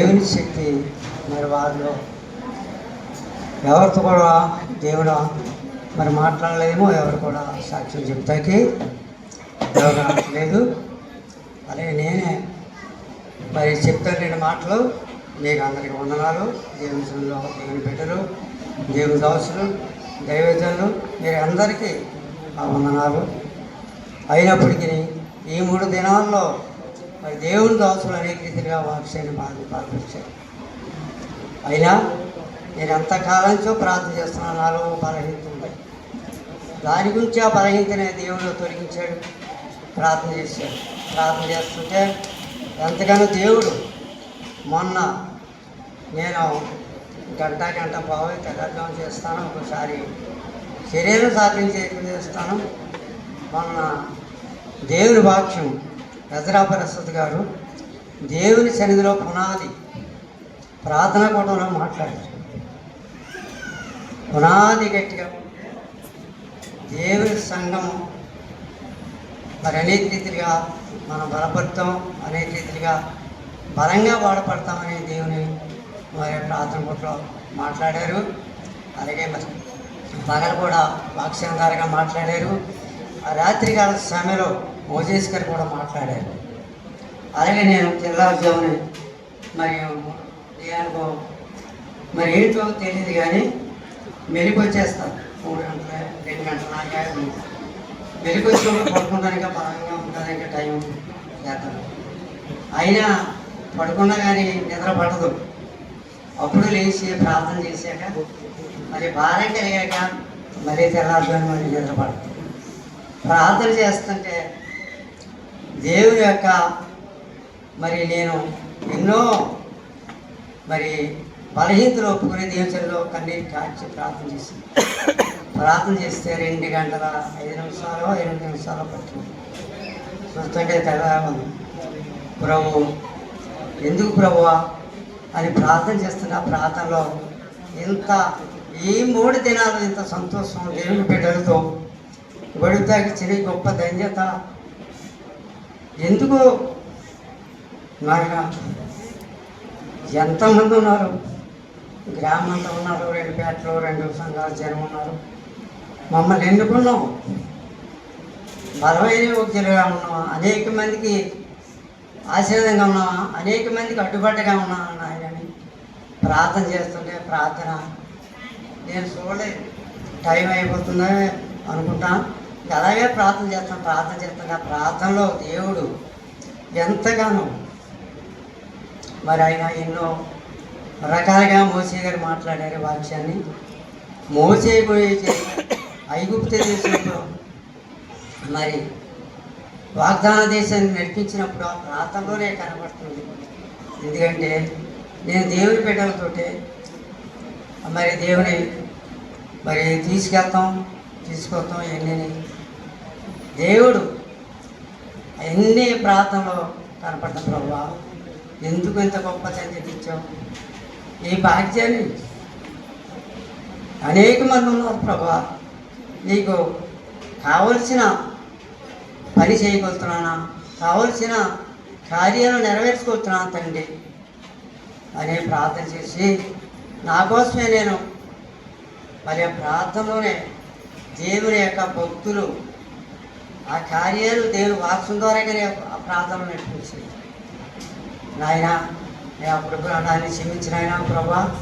దేవుని శక్తి మరి వారిలో. ఎవరితో కూడా దేవుడు మరి మాట్లాడలేమో ఎవరు కూడా సాక్ష్యం చెప్తాకి ఎవరు లేదు. అలాగే నేనే. మరి చెప్తాను రెండు మాటలు. మీకు అందరికీ వందనాలు. దేవుని సన్నిధిలో దేవుని బిడ్డలు దేవుని దోసులు దైవజనులు మీరు అందరికీ ఆ వందనాలు. అయినప్పటికీ ఈ మూడు దినాల్లో మరి దేవుని దాసులు అనేక రీతిగా వాక్సైన బాగా పాల్పించారు అయినా నేను ఎంతకాలం ప్రార్థన చేస్తున్నాను నాలో బలహీనత ఉంది. దాని గురించి ఆ బలహీనతనే దేవుడు తొలగించాడు ప్రార్థన చేశాడు. ప్రార్థన చేస్తుంటే ఎంతగానో దేవుడు మొన్న నేను గంట గంట బావి తెల్లడం చేస్తాను ఒకసారి శరీరం సాధించే చేస్తాను. మొన్న దేవుని వాక్యం రజరా ప్రసాద్ గారు దేవుని సన్నిధిలో పునాది ప్రార్థన కూటంలో మాట్లాడారు. పునాది గట్టిగా దేవుని సంఘం మరి అనేక రీతిగా మనం బలపడతాం అనేక రీతిగా బలంగా వాడపడతామని దేవుని మరి ప్రార్థన కూటలో మాట్లాడారు. అలాగే మరి పగలు కూడా వాక్యంగారుగా మాట్లాడారు. ఆ రాత్రికాల సమయంలో మోజేస్ గారు కూడా మాట్లాడారు. అలాగే నేను తెల్లారుజామున మరి ఏ అనుభవం. మరి ఏంటో తెలియదు కానీ మెలికి వచ్చేస్తాను మూడు గంటల రెండు గంటల నాలుగు మెలికి వచ్చినప్పుడు పడుకుంటానికి బలంగా ఉండడానికి టైం చేస్తాను అయినా పడుకున్నా కానీ నిద్ర పడదు అప్పుడు లేచి ప్రార్థన చేశాక మరి భారం కలిగాక మళ్ళీ తెల్లారుజామున నిద్ర పడదు. ప్రార్థన చేస్తుంటే దేవుని యొక్క మరి నేను ఎన్నో మరి బలహీనతలు ఒప్పుకునే దేవుచంలో కన్నీరు కాచి ప్రార్థన చేసింది ప్రార్థన చేస్తే రెండు గంటల ఐదు నిమిషాలు ఎనిమిది నిమిషాలు పట్టింది. చూస్తుంటే తెల్లవారు ప్రభు ఎందుకు ప్రభు? అని ప్రార్థన చేస్తున్న ప్రార్థనలో ఇంత ఈ మూడు దినాలు ఇంత సంతోషం దేవుని బిడ్డలతో గొడుగుతాకి చిన్న గొప్ప ధన్యత ఎందుకు నాయన ఎంతమంది ఉన్నారు? గ్రామంలో ఉన్నారు రెండు పేటలు రెండు సంఘాలు జనం ఉన్నారు. మమ్మల్ని ఎన్నుకున్నాం బలమైన వ్యక్తులుగా ఉన్నాం అనేక మందికి ఆశీర్వాదంగా ఉన్నామా అనేక మందికి అడ్డుపడ్డగా ఉన్నామా నాయనని ప్రార్థన చేస్తుంటే ప్రార్థన. నేను చూడలేదు. టైం అయిపోతుందని అనుకుంటాను ఎలాగే ప్రార్థన చేస్తాం ప్రార్థన చేస్తాను ఆ ప్రార్థనలో దేవుడు ఎంతగానో మరి ఆయన ఎన్నో రకాలుగా మోసే గారు మాట్లాడారు వాక్యాన్ని మోసే గురించి ఐగుప్త దేశంలో మరి వాగ్దాన దేశాన్ని నడిపించినప్పుడు ఆ ప్రాంతంలోనే కనబడుతుంది. ఎందుకంటే నేను దేవుని బిడ్డలతోటి మరి దేవుని మరి తీసుకెళ్తాం తీసుకొస్తాం ఎన్ని దేవుడు ఎన్ని ప్రాంతంలో కనపడతాం ప్రభా? ఎందుకు ఇంత గొప్ప సంగతి ఇచ్చావు? ఈ భాగ్యాన్ని అనేక మంది ఉన్నారు ప్రభా. నీకు కావలసిన పని చేయగలుగుతున్నానా? కావలసిన కార్యాలు నెరవేర్చుకోవచ్చున్నా తండ్రి? అనే ప్రార్థన చేసి నా కోసమే నేను మరి ప్రార్థనలోనే దేవుని యొక్క భక్తులు ఆ కార్యాలు దేవుని వాక్యం ద్వారానే ఆ ప్రార్థనలు నడిపించింది నాయన నేను అప్పుడు దాన్ని క్షమించిన ఆయన ప్రభా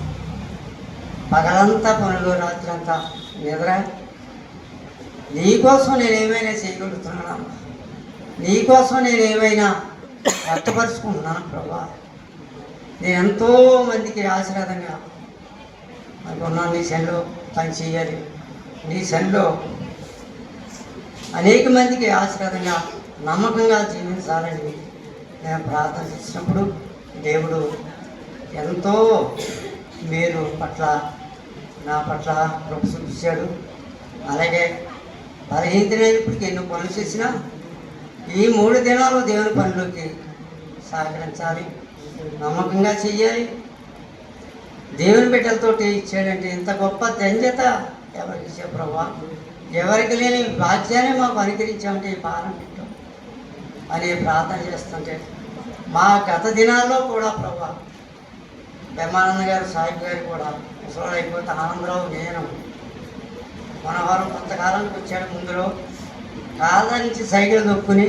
పగలంతా పనులు రాత్రి అంతా నిద్ర నీకోసం నేను ఏమైనా నీకోసం నేను వ్యక్తపరుచుకుంటున్నాను ప్రభా? నేను ఎంతో మందికి ఆశీర్వాదంగా అనుకున్నాను. నీ సెన్లో పని చేయాలి. నీ సెన్లో అనేక మందికి ఆశీర్వాదంగా నమ్మకంగా జీవించాలని నేను ప్రార్థన చేసినప్పుడు దేవుడు ఎంతో మీరు పట్ల నా పట్ల కృప చూపించాడు. అలాగే బలహీనమైనప్పటికీ ఎన్నో పనులు చేసినా ఈ మూడు దినాలు దేవుని పనిలోకి సహకరించాలి నమ్మకంగా చెయ్యాలి. దేవుని బిడ్డలతోటి ఇచ్చాడంటే ఇంత గొప్ప ధన్యత ఎవరికి ఇచ్చే ప్రభావం ఎవరికి లేని బాధ్యాన్ని మాకు అనుకరించామంటే ఈ భారం పెట్టాం అని ప్రార్థన చేస్తుంటే మా గత దినాల్లో కూడా ప్రభా బ్రహ్మానంద గారు సాహిబ్ గారు కూడా ముసలాడు అయిపోతే ఆనందరావు నేను మనవారు కొంతకాలానికి వచ్చాడు ముందులో. కాళ్ళ నుంచి సైకిల్ దొక్కుని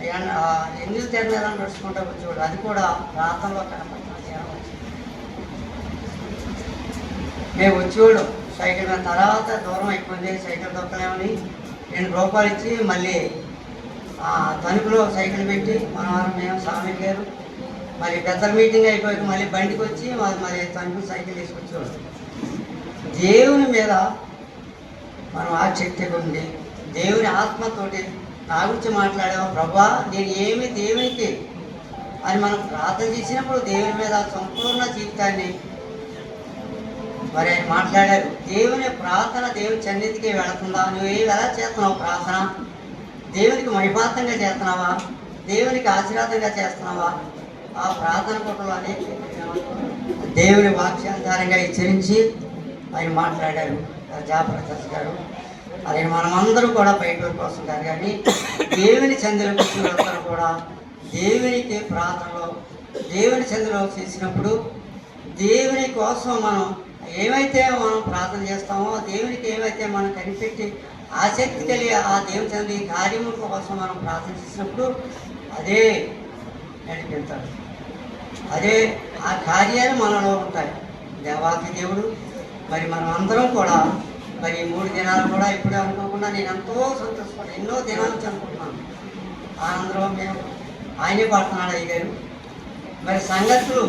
అయ్యా- ఎందుకు తెరలేదని నడుచుకుంటా వచ్చేవాడు. అది కూడా ప్రాంతంలో కనపడుతుంది మేము వచ్చేవాడు సైకిల్ మీద తర్వాత దూరం అయిపోయింది సైకిల్ దొక్కలేమని రెండు రూపాయలు ఇచ్చి మళ్ళీ ఆ తణుకులో సైకిల్ పెట్టి మనవారం మేము స్వామి గారు మళ్ళీ పెద్ద మీటింగ్ అయిపోయాక మళ్ళీ బండికి వచ్చి మరి మరి తణుకు సైకిల్ తీసుకొచ్చేవాడు దేవుని మీద మనం ఆసక్తి ఉంది దేవుని ఆత్మతోటి నా గురించి మాట్లాడాము ప్రభా నేను ఏమి దేవునికి అని మనం ప్రార్థన చేసినప్పుడు దేవుని మీద సంపూర్ణ జీవితాన్ని మరి ఆయన మాట్లాడారు దేవుని ప్రార్థన దేవుని సన్నిధికి వెళుతుందా? నువ్వు ఏ ఎలా చేస్తున్నావు ప్రార్థన? దేవునికి మహిపాతంగా చేస్తున్నావా? దేవునికి ఆశీర్వాదంగా చేస్తున్నావా? ఆ ప్రార్థన పుటలోనే దేవుని వాక్యాధారంగా హెచ్చరించి ఆయన మాట్లాడారు. జాప్రకాష్ గారు ఆయన మనమందరం కూడా బయట కోసం కాదు కానీ దేవుని చంద్రుల కూర్చున్న కూడా దేవునికి ప్రార్థనలో దేవుని చంద్రలో చేసినప్పుడు దేవుని కోసం మనం ఏమైతే మనం ప్రార్థన చేస్తామో దేవునికి ఏమైతే మనం కనిపెట్టి ఆసక్తి కలిగి ఆ దేవుని చంద్ర కార్యము కార్యముల కోసం మనం ప్రార్థన చేసినప్పుడు అదే నడిపిస్తాడు అదే ఆ కార్యాలు మనలో ఉంటాయి. దేవాతి దేవుడు మరి మనం అందరం కూడా మరి మూడు దినాలు కూడా ఇప్పుడే అనుకోకుండా నేను ఎంతో సంతోషపడి ఎన్నో దినాల నుంచి అనుకుంటున్నాను మేము ఆయనే పడుతున్నాడు అయ్య గారు మరి సంగతులు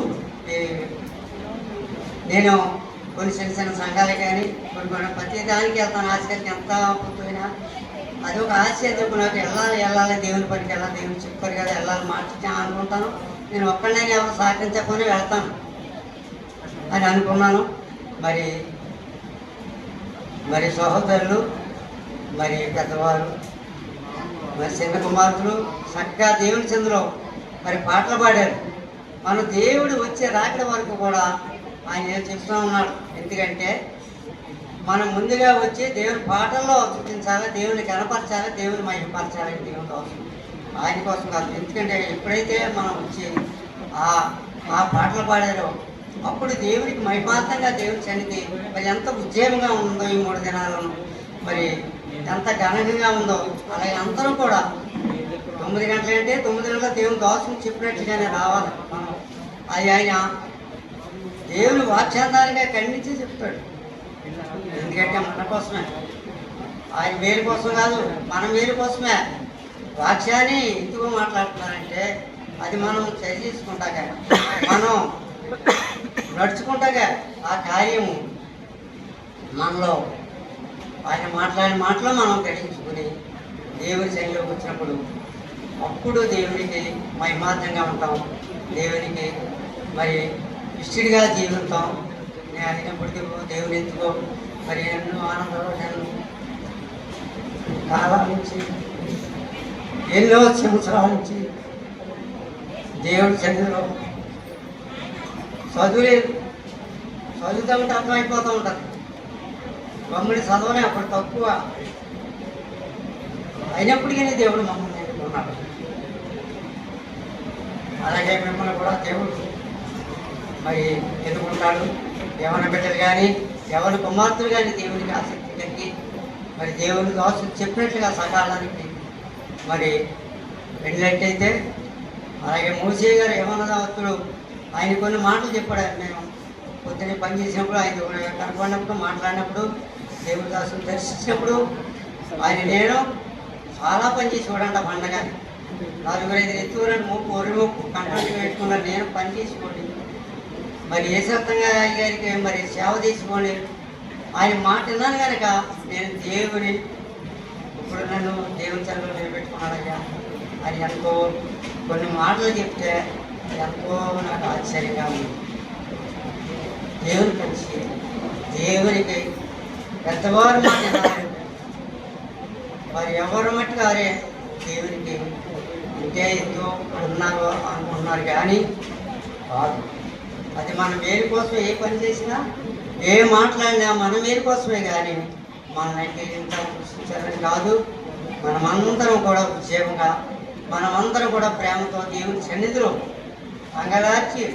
నేను కొన్ని చిన్న చిన్న సంఘాలు కానీ కొన్ని కొన్ని ప్రతి దానికి వెళ్తాను ఆశకి ఎంత పుట్టుకున్నా అది ఒక ఆశ ఎందుకు నాకు వెళ్ళాలి వెళ్ళాలి దేవుని పనికి వెళ్ళాలి దేవుని చెప్పారు కదా వెళ్ళాలి మార్చుతా అనుకుంటాను. నేను ఒక్కడైనా ఎవరు సహకరించకపోయినా వెళ్తాను. అని అనుకున్నాను. మరి మరి సహోదరులు మరి పెద్దవారు మరి చిన్న కుమార్తెలు చక్కగా దేవుని చంద్రలో మరి పాటలు పాడారు. మన దేవుడు వచ్చే రాకడ వరకు కూడా ఆయన ఏం చెప్తూ ఉన్నాడు. ఎందుకంటే మనం ముందుగా వచ్చి దేవుని పాటల్లో చూపించాలి దేవుని కనపరచాలి దేవుని మహిమపరచాలి దేవుని కోసం ఆయన కోసం కాదు. ఎందుకంటే ఎప్పుడైతే మనం వచ్చి ఆ ఆ పాటలు పాడారో అప్పుడు దేవునికి మహిమార్థంగా దేవుని సన్నిధి మరి ఎంత ఉద్యమంగా ఉందో ఈ మూడు దినాలను మరి ఎంత ఘనంగా ఉందో. అలాగే అందరం కూడా తొమ్మిది గంటలంటే తొమ్మిది గంటల దేవుని దోషం చెప్పినట్టుగానే రావాలి మనం. అది ఆయన దేవుని వాచ్యాధారంగా ఖండించి చెప్తాడు. ఎందుకంటే మన కోసమే. ఆయన వేరు కోసం కాదు మనం వేరు కోసమే. వాక్యాన్ని ఎందుకు మాట్లాడుతున్నారంటే అది మనం చేసుకుంటాక మనం నడుచుకుంటాక ఆ కార్యము మనలో ఆయన మాట్లాడిన మాటలో మనం గ్రహించుకుని దేవుని శైలిలోకి వచ్చినప్పుడు అప్పుడు దేవునికి మహిమార్థంగా ఉంటాం. దేవునికి మరి ఇష్టడిగా జీవిస్తాం నేను అయినప్పటికీ దేవుని ఎందుకో మరి ఎన్నో ఆనందపడ్డాను కాలం నుంచి ఎన్నో సంవత్సరాల నుంచి దేవుడి చంద్రలో చదువులేదు చదువుతా ఉంటే అర్థమైపోతూ ఉంటారు మమ్మల్ని చదవనే అప్పుడు తక్కువ. అయినప్పటికీ దేవుడు మమ్మల్ని ఉన్నాడు అలాగే మిమ్మల్ని కూడా దేవుడు మరి ఎదుర్కొంటాడు ఎవరి బిడ్డలు కానీ ఎవరి కుమార్తెలు కానీ దేవునికి ఆసక్తి కలిగి మరి దేవుని దోషం చెప్పినట్లుగా సకాలానికి మరి వెళ్ళినట్టయితే అలాగే మూసే గారు యవనదావతుడు ఆయన కొన్ని మాటలు చెప్పాడు మేము పొద్దున్నే పనిచేసినప్పుడు ఆయన కనుక్కున్నప్పుడు మాట్లాడినప్పుడు దేవుడి దాసుని దర్శించినప్పుడు ఆయన నేను చాలా పని చేసి చూడండి ఆ పండగ. నలుగురు ఐదు ఎత్తుకున్నాడు ముప్పు ఒరి ముప్పు కంటే పెట్టుకున్నాను నేను పని చేసుకోండి మరి ఏ గారికి మరి సేవ తీసుకోండి ఆయన మాట విన్నాను కనుక నేను దేవుని ఇప్పుడు నన్ను దేవుని చదువులు నిలబెట్టుకున్నాడయ్యా అని ఎంతో కొన్ని మాటలు చెప్తే ఎంతో నాకు ఆశ్చర్యంగా ఉంది. దేవుని కలిసి దేవునికి పెద్దవారు మాట మరి ఎవరు మట్టి వారే దేవునికి ఇంకే ఎంతో అన్నారు అనుకుంటున్నారు కానీ కాదు. అది మన మేలు కోసం ఏ పని చేసినా ఏ మాట్లాడినా మన మేలు కోసమే కానీ మనల్ని ఇంత కృషించాలని కాదు. మనమందరం కూడా ఉద్యోగంగా మనమందరం కూడా ప్రేమతో దేవుని సన్నిధిలో అంగలార్చి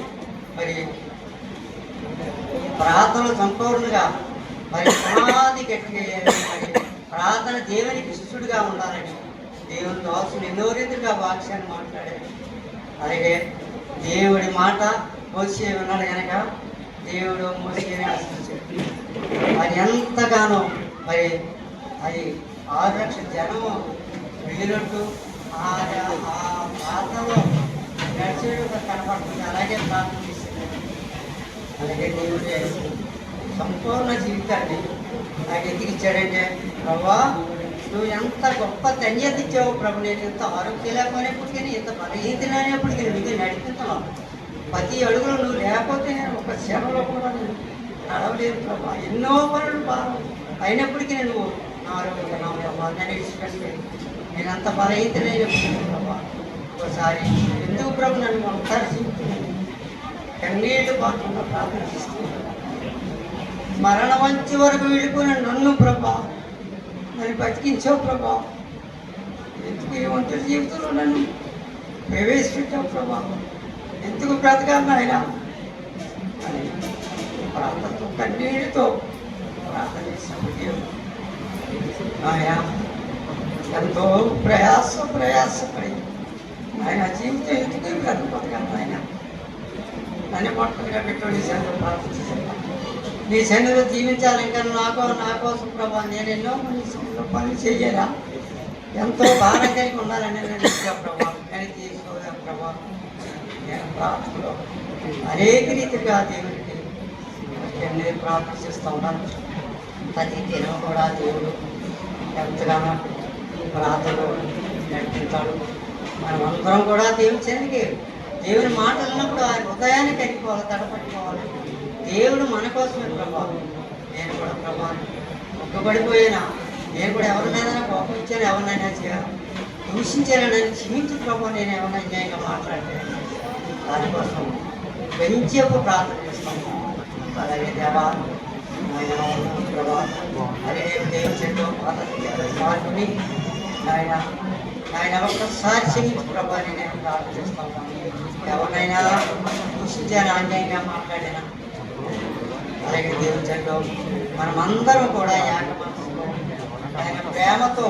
మరి ప్రార్థనలు సంపూర్ణంగా మరి సమాధి కట్టి మరి ప్రార్థన దేవునికి శిష్యుడిగా ఉండాలని దేవుని దోషులు ఎన్నో రీతిగా వాక్యాన్ని మాట్లాడారు. అలాగే దేవుడి మాట మోసే ఉన్నాడు కనుక దేవుడు మోసేని ఆశించాడు మరి ఎంతగానో మరి అది ఆరు లక్షల జనము వెళ్ళినట్టు ఆ ఆ నడిచేటప్పుడు కనపడుతుంది. అలాగే ప్రార్థన అలాగే దేవుడు సంపూర్ణ జీవితాన్ని నాకు ఎందుకు ఇచ్చాడంటే ప్రభా నువ్వు ఎంత గొప్ప ధన్యత ఇచ్చావు ప్రభు నేను ఎంత ఆరోగ్యం లేకపోయినప్పటికీ ఎంత బలహీనమైనప్పటికీ నీకు నడిపిస్తున్నావు. ప్రతి అడుగులో నువ్వు లేకపోతే నేను ఒక క్షణంలో కూడా నేను నడవలేదు ప్రభా. ఎన్నో పనులు బాగా అయినప్పటికీ నువ్వు నా ఆరోగ్యం నా ప్రభా. నేను అంత బలహీనమైనప్పటికీ ప్రభా. ఒకసారి ఎందుకు ప్రభు నన్ను ఒంటరి కన్నీళ్ళు పాకుండా ప్రార్థిస్తున్నాను మరణ మంచి వరకు వెళ్ళిపోయిన నన్ను ప్రభా నన్ను బతికించావు ప్రభా ఎందుకు ఈ ఒంటరి జీవితంలో నన్ను ప్రవేశపెట్టావు ప్రభా ఎందుకు బ్రతకాలి ఆయన అని ప్రార్థనతో కన్నీటితో ప్రార్థన చేసినప్పుడు దేవుడు ఆయన ఎంతో ప్రయాస ప్రయాసపడి ఆయన జీవితం ఎందుకు బ్రతక బతకాలి ఆయన నన్ను మొట్టమొదటిగా పెట్టు నీ సన్నిధిలో ప్రార్థించాను నీ సన్నిధిలో జీవించాలి ఇంకా నాకు నా కోసం ప్రభా నేను ఎన్నో నీ పనులు ఎంతో బాగా కలిగి ఉండాలని నేను ప్రభావం ప్రభావం నేను తీసుకోదా నేను ప్రార్థనలో అనేక రీతిగా దేవుడికి నేను ప్రార్థన చేస్తూ ఉన్నాను. ప్రతి దినం కూడా దేవుడు ఎంతగానో ప్రార్థనలో నడిపించాడు. మనం అందరం కూడా దేవుని చెందికి దేవుని మాట అన్నప్పుడు ఆయన హృదయాన్ని కరిగిపోవాలి తడపట్టుకోవాలి. దేవుడు మన కోసమే ప్రభావం. నేను కూడా ప్రభా ఒక్కబడిపోయినా. నేను కూడా ఎవరినైనా కోపం ఇచ్చాను ఎవరినైనా చేయాలి దూషించానని క్షమించు ప్రభావం నేను ఎవరైనా అన్యాయంగా మాట్లాడితే దానికోసం పెంచేపు ప్రార్థన చేస్తాను అలాగే దేవా ఆయన ప్రభా అదే దేవుని చెట్టు పాల్గొని ఆయన ఆయన ఒక్కసారి క్షమించు ప్రభా నేను ప్రార్థన చేస్తాను. ఎవరినైనా దూషించాను అన్యాయంగా మాట్లాడినా అలాగే దేవుని చెట్టు మనమందరం కూడా ఏక మనసులో ఆయన ప్రేమతో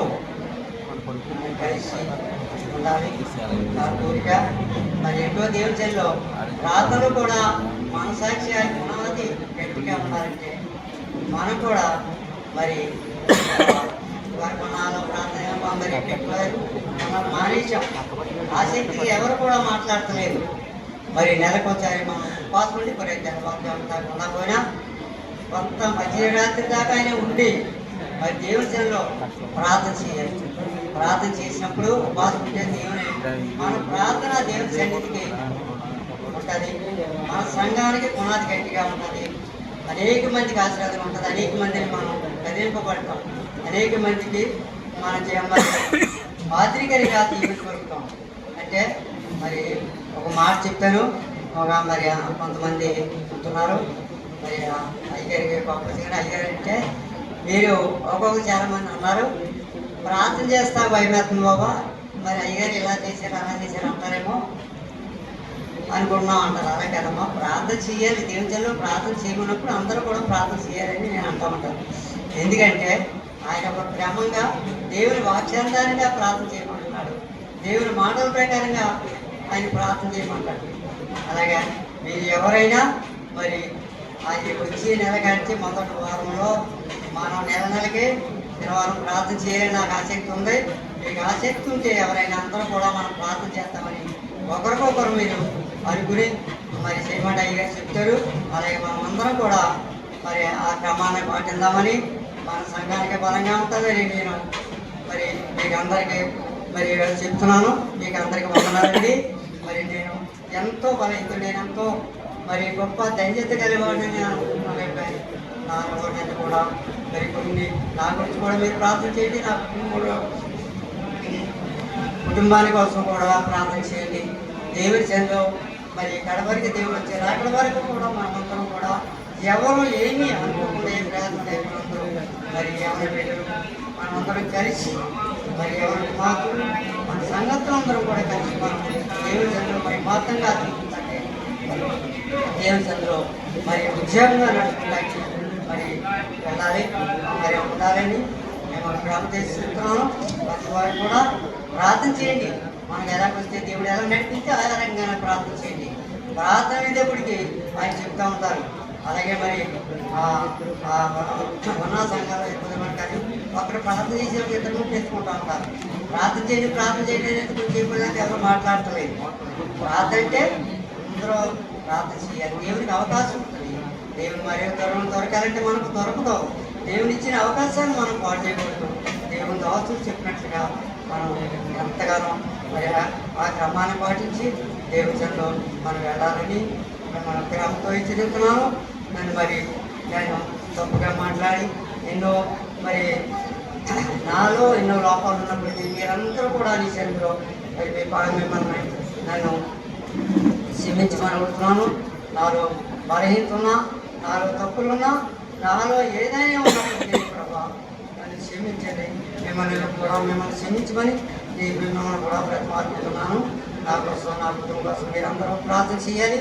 కలిసి ఉండాలి. నా కోరిక మరి ఎన్నో దేవుని చెల్లో ప్రార్థనలు కూడా మనసాక్షి ఆయన పునాది గట్టిగా ఉండాలంటే మనం కూడా మరి వర్మనాలు ప్రార్థన కొందరు పెట్టలేదు మనం మానేశాం. ఆసక్తికి ఎవరు కూడా మాట్లాడతలేదు. మరి నెలకొచ్చారి మనం ఉపాసం ఉండి మరి తెల్లవారుజాము దాకా ఉండకపోయినా కొంత మధ్యరాత్రి దాకా ఉండి మరి దేవుని ప్రార్థన చేయాలి. ప్రార్థన చేసినప్పుడు ఉపాసన దేవుని మన ప్రార్థన దేవుని సన్నిధికి ఉంటుంది. మన సంఘానికి పునాది గట్టిగా ఉంటుంది. అనేక మందికి ఆశీర్వాదం ఉంటుంది. అనేక మందిని మనం కదిలింపబడతాం. అనేక మందికి మన జీవన మాదిరికరిగా అంటే మరి ఒక మాట చెప్తాను. ఒక మరి కొంతమంది ఉంటున్నారు మరి అయ్యగారికి గొప్ప అయ్యగారు అంటే మీరు ఒక్కొక్క చాలా మంది అన్నారు ప్రార్థన చేస్తా భయమేస్తుంది బాబా. మరి అయ్యగారు ఇలా చేశారు అలా చేశారు అంటారేమో అనుకుంటున్నాం అంటారు. అలా కదమ్మా. ప్రార్థన చేయాలి. దేవుని ప్రార్థన చేయమన్నప్పుడు అందరూ కూడా ప్రార్థన చేయాలని నేను అంటా ఉంటాను. ఎందుకంటే ఆయన ఒక క్రమంగా దేవుని వాక్యాంతానిగా ప్రార్థన చేయమంటున్నాడు. దేవుని మాటల ప్రకారంగా ఆయన ప్రార్థన చేయమంటాడు. అలాగే మీరు ఎవరైనా మరి అది వచ్చి నెల గడిచి మొదటి వారంలో మనం నెల నెలకి శనివారం ప్రార్థన చేయాలని నాకు ఆసక్తి ఉంది. మీకు ఆసక్తి ఉంటే ఎవరైనా అందరూ కూడా మనం ప్రార్థన చేస్తామని ఒకరికొకరు మీరు అనుకుని మరి శ్రీమంట అయ్య గారు చెప్తారు. అలాగే మనం అందరం కూడా మరి ఆ క్రమాన్ని పాటిద్దామని మన సంఘానికి బలంగా ఉంటుందని నేను మరి మీకు అందరికీ మరి చెప్తున్నాను. మీకు అందరికీ వందనాలండి. మరి నేను ఎంతో బలహీతుడు నేను ఎంతో మరి గొప్ప ధన్యత కలిగివాడిని నేను అనుకుంటున్నాను నా కూడా మరి కొన్ని నా గురించి కూడా మీరు ప్రార్థన చేయండి. నా కుటుంబంలో కుటుంబాని కోసం కూడా ప్రార్థన చేయండి. దేవుడి చెందో మరి కడవరికి దేవుడు వచ్చారు. అక్కడ వరకు కూడా మనమందరం కూడా ఎవరు ఏమి అనుకోకుండా ఏ ప్రయత్నం లేకుండా మరి ఎవరి బిడ్డలు మనమందరం కలిసి మరి ఎవరి మాత్రం మన సంగతులు అందరం కూడా కలిసి మనం దేవుడి చెందో మరి మాత్రంగా చూపించండి మరి ఉద్యోగంగా నడుస్తున్నాయి మరి వెళ్ళాలి మరి ఉండాలని మేము ప్రార్థిస్తున్నాము ప్రతి వారు కూడా ప్రార్థన చేయండి. మనకు ఎలా వస్తే దేవుడు ఎలా నడిపిస్తే ఆ రకంగా ప్రార్థన చేయండి. ప్రార్థన దేవుడికి ఆయన చెప్తూ ఉంటారు. అలాగే మరి ఆ ఉన్న సంఘాలు ఇబ్బంది కానీ అక్కడ ప్రార్థన చేసిన ఇద్దరు ముట్టు ఉంటారు. ప్రార్థన చేయండి ప్రార్థన చేయండి అనేది కొంచెం చెప్పలేక ఎవరు మాట్లాడతలేదు. ప్రార్థన అంటే అందరూ ప్రార్థన చేయాలి. దేవునికి అవకాశం ఉంటుంది. దేవుని మరి దొరకడం దొరకాలంటే మనకు దొరకదు. దేవుని ఇచ్చిన అవకాశాన్ని మనం పాటు చేయకూడదు. దేవుని దోస్తులు చెప్పినట్లుగా మనం ఎంతగానో మరి ఆ- క్రమాన్ని పాటించి దేవుని మనం వెళ్ళాలని మన ప్రేమతో హెచ్చరిస్తున్నాను నన్ను మరి నేను తప్పుగా మాట్లాడి ఎన్నో మరి నాలో ఎన్నో లోపాలు ఉన్నప్పటికీ మీరందరూ కూడా నీ చెందులో మరి మీ పాడ మిమ్మల్ని నన్ను క్షమించమని అడుగుతున్నాను నాలో బలహీనతున్నా నాలో తప్పులున్నా నాలో ఏదైనా ఉన్నప్పటికీ ప్రభా నన్ను క్షమించండి. మిమ్మల్ని కూడా మిమ్మల్ని క్షమించమని ఈ మిమ్మల్ని కూడా ప్రతిపాదిస్తున్నాను. నా కోసం నా కుటుంబం కోసం మీరందరూ ప్రార్థన చేయాలి.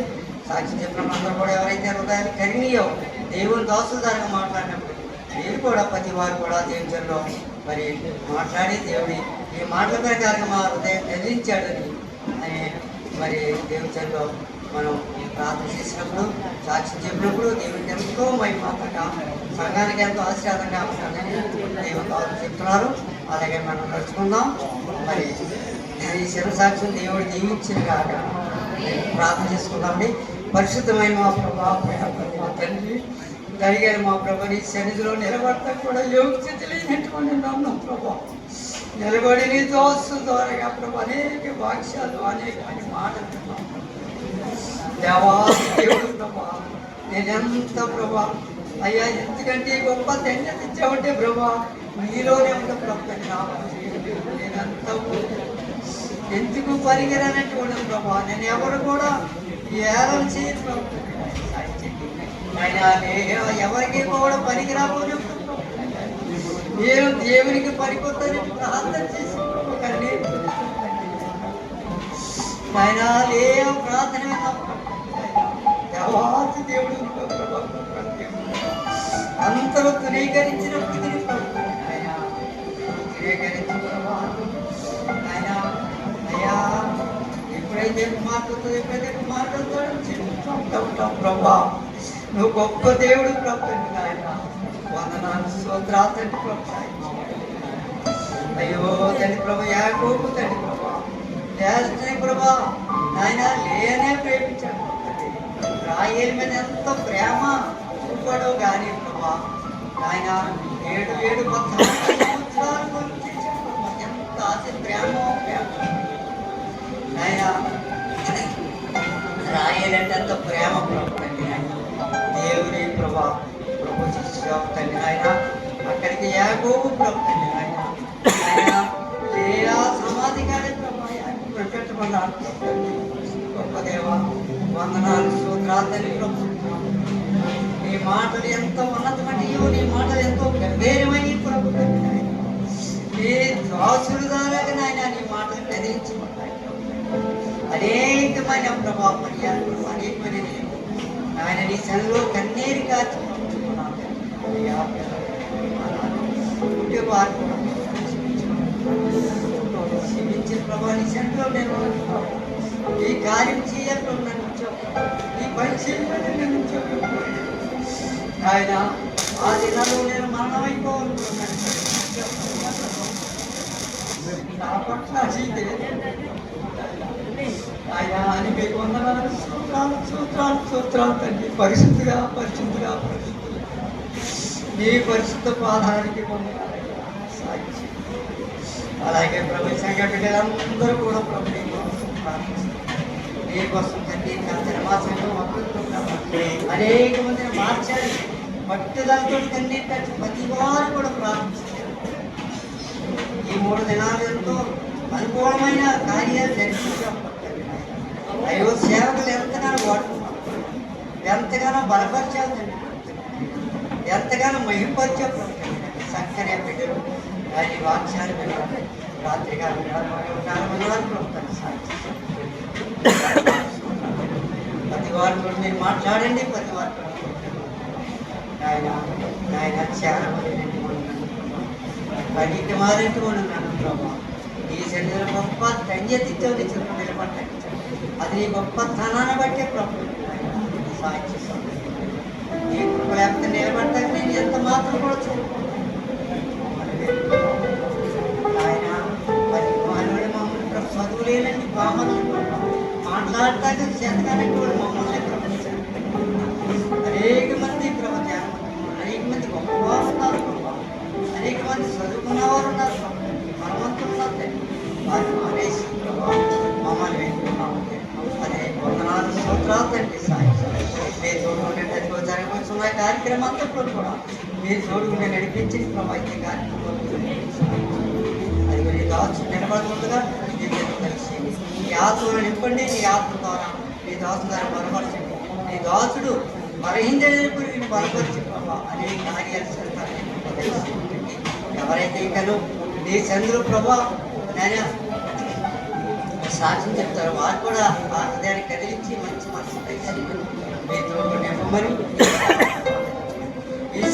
సాక్షి చెప్పిన అందరూ కూడా ఎవరైతే హృదయాలు కరిగినాయో దేవుని దాసుల మాట్లాడినప్పుడు మీరు కూడా ప్రతి వారు కూడా దేవునిలో మరి మాట్లాడి దేవుని ఈ మాటల ప్రకారంగా మా హృదయం కదిలించాడని అని మరి దేవునిలో మనం ప్రార్థన చేసినప్పుడు సాక్షి చెప్పినప్పుడు దేవునికి ఎంతో మహిమాత్రంగా సంఘానికి ఎంతో ఆశీర్వాదంగా ఉంటుందని దేవుని చెప్తున్నారు. అలాగే మనం నడుచుకుందాం. మరి ఈ శివ సాక్ష్యం దేవుడు దీవించిన కాక ప్రార్థన చేసుకుందామండి. పరిశుద్ధమైన మా ప్రభా మా తండ్రి జరిగారు మా ప్రభా నీ సన్నిధిలో కూడా కూడా యోగ్యత లేనటువంటి నన్ను ప్రభావం నిలబడి నీతో దోస్తు ద్వారా ప్రభు అనేక వాక్యాలు అనేక మాటలు విన్నాం. దేవా దేవుడు ప్రభా నేనెంత ప్రభా అయ్యా ఎందుకంటే గొప్ప ధన్యత ఇచ్చామంటే ప్రభా మీలోనే ఉన్న ప్రభు నేనంత ఎందుకు పరిగరనటువంటి ప్రభా నేను ఎవరు కూడా ఏలం చేయను ప్రభు. ఆయన ఎవరికి కూడా పనికిరాబోని నేను దేవునికి పనికొద్దని ప్రార్థన చేసి ఆయన లేవ ప్రార్థన విన్నాం. దేవుడు ప్రభు అంతలో తునీకరించినప్పుడు తునీకరించిన ఆయన అయ్యా ఎప్పుడైతే కుమార్తెతో ఎప్పుడైతే కుమార్తెతో చెప్తాం ప్రభా నువ్వు గొప్ప దేవుడు ప్రభు ఆయన వందనాలు స్తోత్రాలు ప్రభు అయ్యో తండ్రి ప్రభు యాకోబు తండ్రి ప్రభా లేస్తే ప్రభా ఆయన లేనే ప్రేమించాడు రాయల మీద ఎంత ప్రేమ చూపడో కానీ ప్రభా ఆయన ఏడు ఏడు పద్నాలుగు ఎంత ఆశ ప్రేమ ప్రేమ నాయన రాయలంటే అంత ప్రేమ ప్రభు తండ్రి దేవుని ప్రభా ప్రభు తండ్రి అక్కడికి యాగోబు ప్రభు తండ్రి నాయన ఆయన లేదా సమాధి కాడే ప్రభు గొప్ప దేవ వందనాలు సూత్రాలు తండ్రి ప్రభు నీ మాటలు ఎంతో ఉన్నతమటియో నీ మాటలు ఎంతో గంభీరమని ప్రభు తండ్రి నాయన. నీ దాసుల నాయన నీ మాటలు గ్రహించమన్నాయి అనేకమైన ప్రభావ పర్యాలు అనేకమైన నేను ఆయన నీ సన్నిలో కన్నీరు కాచి పంపుతున్నాను. అయ్యా, నేను ఈ కార్యం చేయాలని నన్ను ఈ పని చేయాలని నన్ను ఆయన ఆ దినాల్లో నేను మరణమైపోవాలనుకున్నాను నా పట్ల ఆయన నీకు వందనాలు సూత్రాలు సూత్రాలు సూత్రాలు తండ్రి పరిశుద్ధిగా పరిశుద్ధిగా పరిశుద్ధి నీ పరిశుద్ధ పాదానికి సాక్షి అలాగే ప్రభు సంఘ బిడ్డలందరూ కూడా ప్రభు నీ కోసం ప్రార్థిస్తున్నారు. తండ్రి కాదని మా అనేక మందిని మార్చాలి. పట్టుదలతో తండ్రి తట్టు ప్రతి వారు కూడా ప్రార్థిస్తారు ఈ మూడు దినాలు ఎంతో అనుకూలమైన కార్యాలు జరిపించాం అయ్యో సేవకులు ఎంతగానో వాడుకున్నాం ఎంతగానో బలపరిచావు తండ్రి. ఎంతగానో మహిపరిచావు చక్కని బిడ్డలు దాని వాక్యాలు వినాలి రాత్రిగా వినాలి నాలుగు ప్రభుత్వం సాక్షి ప్రతి వారితో మీరు మాట్లాడండి ప్రతి వారితో ఆయన నాయన చాలా మంది పనికి మారింటి ఉన్నాను ప్రభా? ఈ శరీర గొప్ప ధన్యతతో నిలబడ్డాయి అది గొప్ప ధనాన్ని బట్టే ప్రభుత్వం సాయం లేకపోతే నిలబడతాను నేను ఎంత మాత్రం కూడా చూడను ఆయన మరి మానవుడు మమ్మల్ని ప్రభు చదువు లేనండి బామలు మాట్లాడటానికి చేతకానికి కూడా మమ్మల్ని ప్రపంచారు అనేక మంది ప్రభు ధ్యానవంతులు, అనేక మంది గొప్పవారు ఉన్నారు. అనేక మంది చదువుకున్న వారు ఉన్నారు. ప్రభు. బలవంతులు ఉన్నారు వారిని మానేసి ప్రభు మమ్మల్ని వెంటున్నాము అదే వందనాలు సూత్రాలు తండ్రి సాయి మీరు తోడుకుంటే జరగవచ్చున్న కార్యక్రమం అంతా కూడా మీరు తోడుకుంటే నడిపించి ప్రభావితం కార్యక్రమం అది మరి దాచు నిలబడుతుండగా కలిసి ఈ ఆత్మను నింపండి మీ ఆత్మ ద్వారా మీ దాసు ద్వారా బలపరచండి. మీ దాసుడు బలహీనప్పుడు వీళ్ళు బలపరిచి ప్రభావ అనే కార్యాలు చేస్తారు ఎవరైతే ఇంకను నీ చంద్రుడు ప్రభా నేను సాక్ష్యం చెప్తారు వారు కూడా ఆ హృదయాన్ని కదిలించి మంచి మనసు కలిసి మీ తోడు నింపమని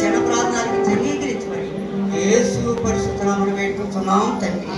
ఈ శన ప్రార్థనలకు అంగీకరించమని యేసు పరిశుద్ధనామను వేడుకుంటున్నాం తండ్రి.